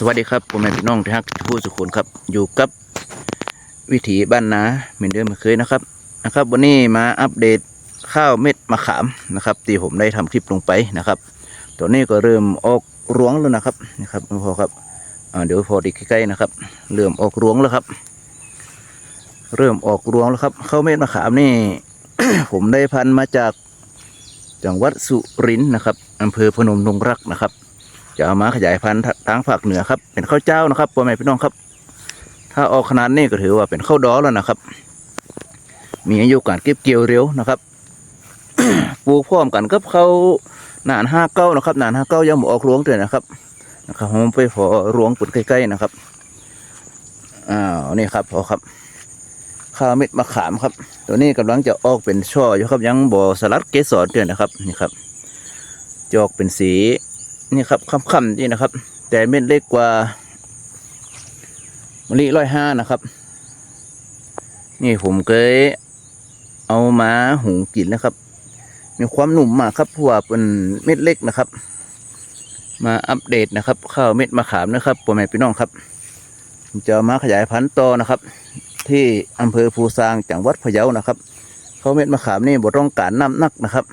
สวัสดีครับผมแม่พี่น้องที่ฮักผู้สุขุนครับ อยู่กับวิถีบ้านนาเหมือนเดิมเหมือนเคยนะครับนะครับ วันนี้มาอัปเดตข้าวเม็ดมะขามนะครับที่ผมได้ทำคลิปลงไปนะครับตัวนี้ก็เริ่มออกรวงแล้วนะครับนะครับพอครับอ่าเดี๋ยวพอดีใกล้ๆนะครับ เริ่มออกรวงแล้วครับ เริ่มออกรวงแล้วครับข้าวเม็ดมะขามนี่ ผมได้พันมาจากจังหวัดสุรินทร์นะครับอำเภอพนมดงรักนะครับ จะเอามาขยายพันธุ์ทางภาคเหนือครับ เป็นข้าวเจ้านะครับพ่อแม่พี่น้องครับ ถ้าออกขนาดนี้ก็ถือว่าเป็นข้าวดอแล้วนะครับ มีอายุการเก็บเกี่ยวเร็วนะครับปลูกพร้อมกันกับข้าวหนานห้าเก้านะครับหนานห้าเก้ายังบ่ออกรวงเลยนะครับนะครับผมไปพอรวงปุ่นใกล้ๆนะครับอ้าวนี่ครับพอครับ ข้าวเม็ดมะขามครับ ตัวนี้กำลังจะออกเป็นช่ออยู่ครับยังบ่อสลัดเกสรเดือนนะครับนี่ครับจะออกเป็นสี นี่ครับค่ำๆนี่นะครับ แต่เม็ดเล็กกว่ามะลิร้อยห้านะครับ นี่ผมเคยเอามาหุงกินนะครับ มีความหนุ่มมากครับเพราะว่าเป็นเม็ดเล็กนะครับ มาอัปเดตนะครับ ข้าวเม็ดมะขามนะครับพ่อแม่พี่น้องครับจะเอมาขยายพันธุ์ต่อนะครับ ที่อำเภอภูซางจังหวัดพะเยานะครับข้าวเม็ดมะขามนี่บ่ต้องการน้ำหนักนะครับ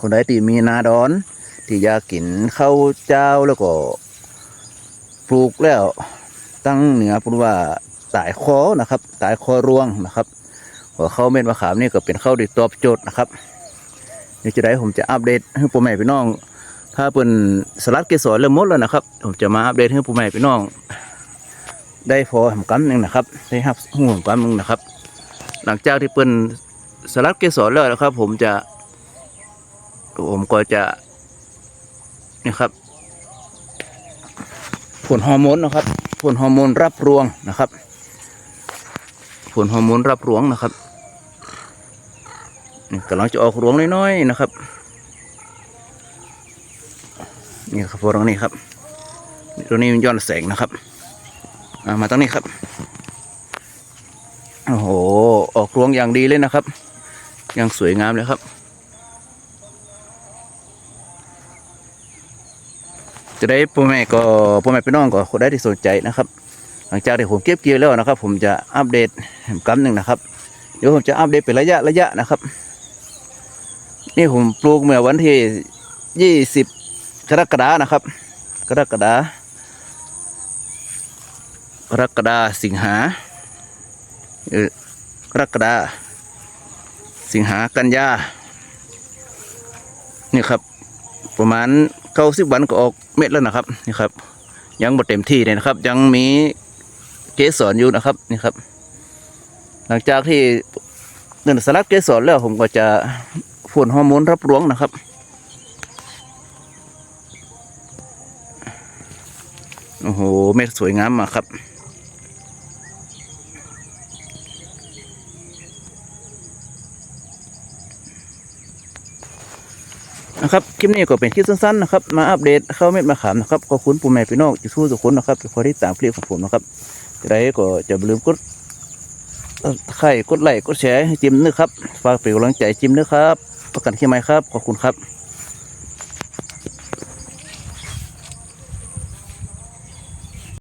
คนใดที่มีนาดอน ที่อยากกินข้าวเจ้าแล้วก็ ปลูกแล้ว ตั้งเหนือพูดว่าตายคอนะครับตายคอรวงนะครับหัวข้าวเม็ดมะขามนี่ก็เป็นข้าวที่ตอบโจทย์นะครับนี่จะได้ผมจะอัปเดตให้พ่แม่พี่น้อง ถ้าเป็นสลัดเกสรเริ่มมดแล้วนะครับ ผมจะมาอัปเดตให้พ่แม่พี่น้อง ได้พอหำกำหนึ่งนะครับ ได้ครับหูหำกำหนึ่งนะครับ หลังจากที่เป็นสลัดเกสรแล้วนะครับ ผมจะ ผมก็จะ นี่ครับ ผลฮอร์โมนนะครับ ผลฮอร์โมนรับรวงนะครับ ผลฮอร์โมนรับรวงนะครับนี่กำลังจะออกรวงน้อยๆนะครับนี่ครับพวกนี้ครับตัวนี้มันย้อนแสงนะครับามาตรงนี้ครับโอ้โหออกรวงอย่างดีเลยนะครับ ยังสวยงามเลยครับ จะได้พ่อแม่ก็พ่อแม่พี่น้องก็คนได้ที่สนใจนะครับ หลังจากที่ผมเก็บเกี่ยวแล้วนะครับ ผมจะอัปเดตแหมหนึ่งนะครับ เดี๋ยวผมจะอัปเดตเป็นระยะระยะนะครับ นี่ผมปลูกเมื่อวันที่ยี่สิบกรกฎานะครับ กรกฎากรกฎาสิงหาเออกรกฎาสิงหากันยานี่ครับ ประมาณเก้าสิบวันก็ออกเม็ดแล้วนะครับนี่ครับ ยังหมดเต็มที่เลยนะครับ ยังมีเกสรอยู่นะครับนี่ครับ หลังจากที่เดินสลัดเกสรแล้วผมก็จะพ่นฮอร์โมนรับรวงนะครับโอ้โหเม็ดสวยงามมากครับ นะครับคลิปนี้ก็เป็นคลิปสั้นๆนะครับมาอัปเดตข้าวเม็ดมะขามนะครับขอบคุณปู่แม่พี่น้องที่สู้สุขคนนะครับที่คอยติดตามคลิปของผมนะครับจะได้ก็จะลืมกดไข่กดไลค์กดแชร์ให้จิมนึกครับฝากเป็นกำลังใจจิมนึกครับ ประกันที่ไหมครับ ขอบคุณครับ